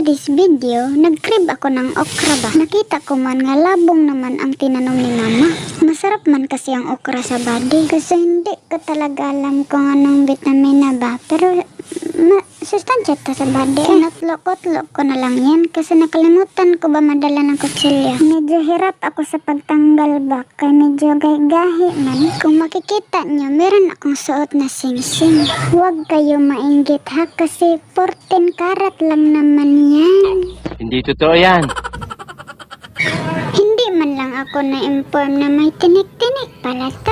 this video, nag-crib ako ng okra ba. Nakita ko man nga labong naman ang tinanom ni mama. Masarap man kasi ang okra sa body. Kasi hindi ko talaga alam kung anong vitamin na ba. Pero ma- sustansya ta sa body. Kinatlok-otlok ko na lang yan kasi nakalimutan ko ba madala ng kutsilyo. Medyo hirap ako sa pagtanggal ba kaya medyo gahi-gahi man. Kung makikita nyo, meron akong suot na sing-sing. Huwag kayo mainggit ha kasi 14 karat lang naman yan. Hindi totoo yan. Hindi man lang ako na-inform na may tinik-tinik pala to.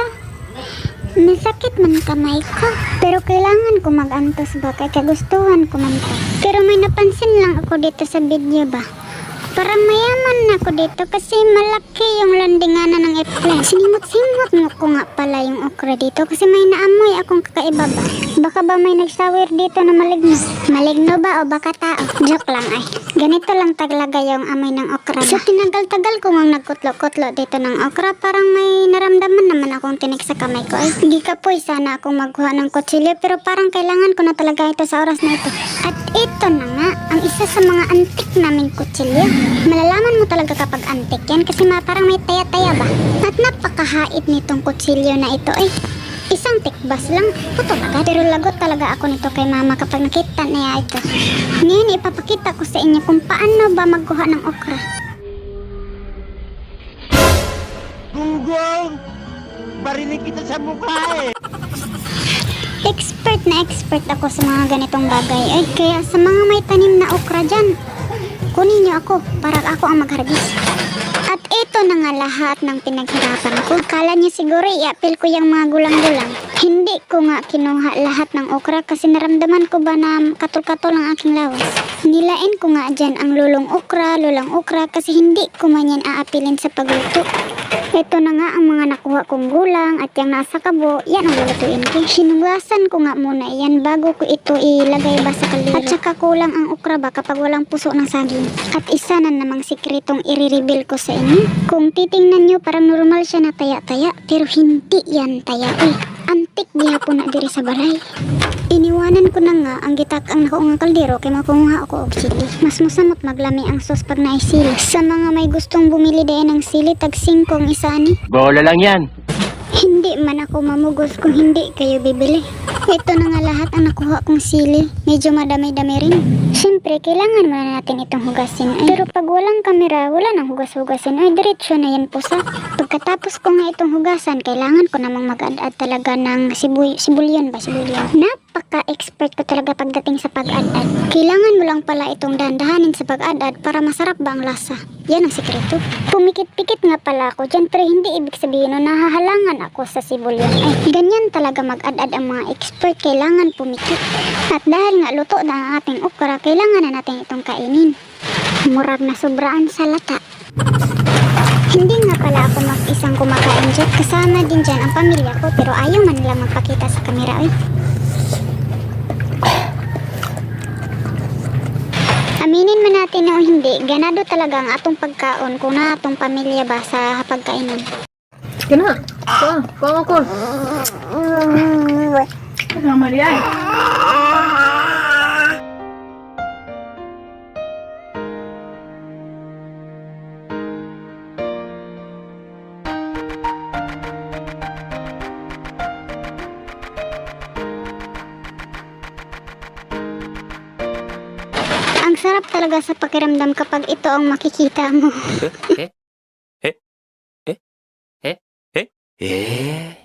Masakit man kamay ko. Pero kailangan ko mag-antos ba kaya kagustuhan ko man to. Pero may napansin lang ako dito sa video ba. Parang mayaman na ako dito kasi malaki yung landinganan ng airplane. Sinimot-simot mo ko nga pala yung okra dito kasi may naamoy akong kakaiba ba. Baka ba may nagsawer dito na maligno? Maligno ba o baka tao? Joke lang ay. Ganito lang taglaga yung amoy ng okra. Sa tinagal-tagal ko nga nagkutlo-kutlo dito ng okra, parang may naramdaman naman akong tinik sa kamay ko. Ay, hindi ka po sana akong magkuha ng kutsilyo pero parang kailangan ko na talaga ito sa oras na ito. At ito na ang isa sa mga antik naming kutsilyo. Malalaman mo talaga kapag antik yan kasi ma parang may taya-taya ba? At napakahait nitong kutsilyo na ito ay. Isang tikbas lang, puto agad. Pero lagot talaga ako nito kay mama kapag nakita niya ito. Ngayon ipapakita ko sa inyo kung paano ba magkuha ng okra. Gunggong! Barinig kita sa mukha eh! Expert na expert ako sa mga ganitong bagay. Ay, kaya sa mga may tanim okra dyan, kunin niyo ako para ako ang magharbis. At ito na nga lahat ng pinaghirapan ko. Kala niyo siguro i-apil ko yung mga gulang-gulang. Hindi ko nga kinuha lahat ng okra kasi naramdaman ko ba na katul-katul ang aking lawas. Nilain ko nga dyan ang lulong okra, lulang okra kasi hindi ko man yan aapilin sa pagluto. Ito na nga ang mga nakuha kong gulang at yung nasa kabo, yan ang lulutuin ko. Sinugasan ko nga muna yan bago ko ito ilagay ba sa kaldero. At saka kulang ang okra ba kapag walang puso ng saging. At isa na namang sikretong i-reveal ko sa inyo. Kung titingnan nyo parang normal siya na taya-taya, pero hindi yan taya. Uy, antik gihapon na diri sa balay. Iniwanan ko na nga ang gitak ang nakuha nga kaldero kay makunguha ako og sili. Mas musamot maglami ang sauce pag naisili. Sa mga may gustong bumili din ng sili, tag 5 ang isa ni. Bola lang yan. Hindi man ako mamugos kung hindi kayo bibili. Ito na nga lahat ang nakuha kong sili. Medyo madami-dami rin. Siyempre, kailangan muna natin itong hugasin. Ay, pero pag walang kamera, wala nang hugas-hugasin. Ay, diretsyo na yan po sa. Pagkatapos ko nga itong hugasan, kailangan ko namang mag-add talaga ng sibuy, sibulyon ba? Sibulyon. Napaka-expert ko talaga pagdating sa pag-add. Kailangan mo lang pala itong dandahanin sa pag-add para masarap ba ang lasa. Yan ang sikreto. Pumikit-pikit nga pala ako dyan pero hindi ibig sabihin na nahahalangan ako sa sibulyon. Ay, ganyan talaga mag-add ang mga expert. Kailangan pumikit. At dahil nga luto na ang ating okra, kailangan na natin itong kainin. Murag na sobraan sa lata. Hindi nga pala ako mag-isang kumakain dyan. Kasama din dyan ang pamilya ko pero ayaw man nila magpakita sa kamera. Ay. Aminin man natin o hindi, ganado talaga ang atong pagkaon kung na atong pamilya ba sa pagkainan. Kena. Pa, pa ako. Ano Maria? Sarap talaga sa pakiramdam kapag ito ang makikita mo. Eh?